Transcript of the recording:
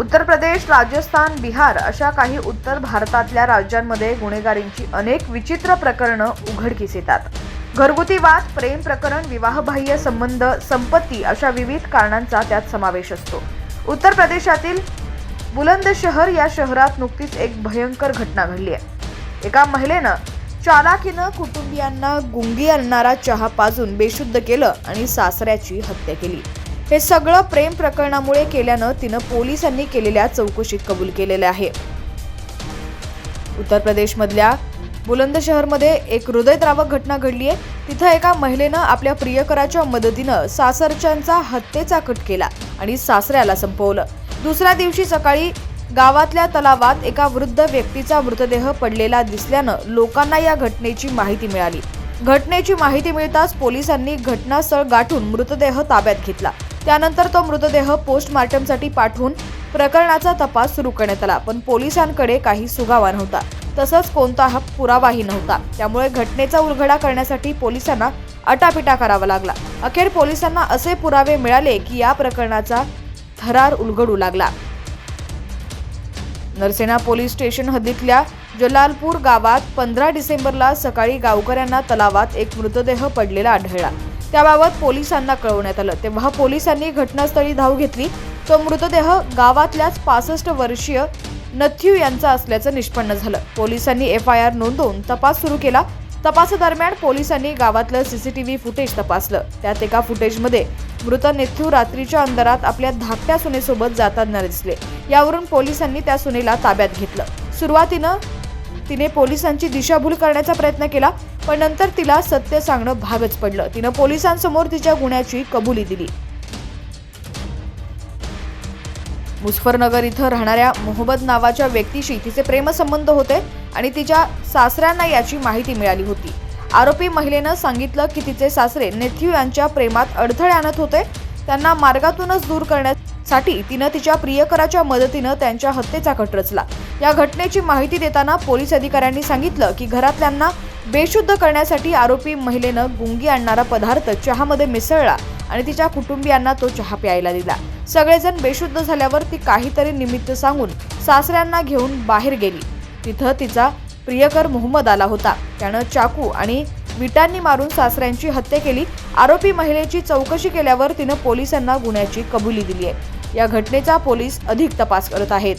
उत्तर प्रदेश राजस्थान बिहार अशा काही उत्तर भारतातल्या राज्यांमध्ये गुन्हेगारींची अनेक विचित्र प्रकरणं उघडकीस येतात. घरगुती वाद प्रेम प्रकरण विवाहबाह्य संबंध संपत्ती अशा विविध कारणांचा त्यात समावेश असतो. उत्तर प्रदेशातील बुलंदशहर या शहरात नुकतीच एक भयंकर घटना घडली आहे. एका महिलेनं चालाकीनं कुटुंबियांना गुंगी आणणारा चहा पाजून बेशुद्ध केलं आणि सासऱ्याची हत्या केली. हे सगळं प्रेम प्रकरणामुळे केल्यानं तिनं पोलिसांनी केलेल्या चौकशीत कबूल केलेलं आहे. उत्तर प्रदेशमधल्या बुलंदशहरमध्ये एक हृदयद्रावक घटना घडली आहे. तिथं एका महिलेनं आपल्या प्रियकराच्या मदतीनं सासरच्यांचा हत्येचा कट केला आणि सासऱ्याला संपवलं. दुसऱ्या दिवशी सकाळी गावातल्या तलावात एका वृद्ध व्यक्तीचा मृतदेह पडलेला दिसल्यानं लोकांना या घटनेची माहिती मिळाली. घटनेची माहिती मिळताच पोलिसांनी घटनास्थळ गाठून मृतदेह ताब्यात घेतला. त्यानंतर तो मृतदेह पोस्टमार्टमसाठी पाठवून प्रकरणाचा तपास सुरू करण्यात आला. पण पोलिसांकडे काही सुगावा नव्हता. तसंच कोणताही पुरावाही नव्हता. त्यामुळे घटनेचा उलगडा करण्यासाठी पोलिसांना अटापिटा करावा लागला. अखेर पोलिसांना असे पुरावे मिळाले की या प्रकरणाचा थरार उलगडू लागला. नरसेना पोलीस स्टेशन हद्दीतल्या जलालपूर गावात पंधरा डिसेंबरला सकाळी गावकऱ्यांना तलावात एक मृतदेह पडलेला आढळला. त्याबाबत पोलिसांना कळवण्यात आलं. तेव्हा पोलिसांनी घटनास्थळी धाव घेतली. तो मृतदेह गावातल्याच पासष्ट वर्षीय नथ्यू यांचा असल्याचं निष्पन्न झालं. पोलिसांनी एफ आय आर नोंदवून तपास सुरू केला. तपासादरम्यान पोलिसांनी गावातलं सीसीटीव्ही फुटेज तपासलं. त्यात एका फुटेजमध्ये मृत नेथ्यू रात्रीच्या अंधारात आपल्या धाकट्या सुनेसोबत जाताना दिसले. यावरून पोलिसांनी त्या सुनेला ताब्यात घेतलं. सुरुवातीनं तिने पोलिसांची दिशाभूल करण्याचा प्रयत्न केला पण नंतर तिला सत्य सांगणं भागच पडलं. तिनं पोलिसांसमोर तिच्या गुन्ह्याची कबुली दिली. मुझफ्फरनगर इथं राहणाऱ्या मोहम्मद नावाच्या व्यक्तीशी तिचे प्रेमसंबंध होते आणि तिच्या सासऱ्यांना याची माहिती मिळाली होती. आरोपी महिलेनं सांगितलं की तिचे सासरे नेथ्यू यांच्या प्रेमात अडथळे आणत होते. त्यांना मार्गातूनच दूर करण्यासाठी तिनं तिच्या प्रियकराच्या मदतीनं त्यांच्या हत्येचा कट रचला. या घटनेची माहिती देताना पोलीस अधिकाऱ्यांनी सांगितलं की घरातल्यांना बेशुद्ध करण्यासाठी आरोपी महिलेनं गुंगी आणणारा पदार्थ चहामध्ये मिसळला आणि तिच्या कुटुंबियांना तो चहा प्यायला दिला. सगळेजण बेशुद्ध झाल्यावर ती काहीतरी निमित्त सांगून सासऱ्यांना घेऊन बाहेर गेली. तिथं तिचा प्रियकर मोहम्मद आला होता. त्यानं चाकू आणि विटांनी मारून सासऱ्यांची हत्या केली. आरोपी महिलेची चौकशी केल्यावर तिनं पोलिसांना गुन्ह्याची कबुली दिली आहे या घटनेचा पोलीस अधिक तपास करत आहेत.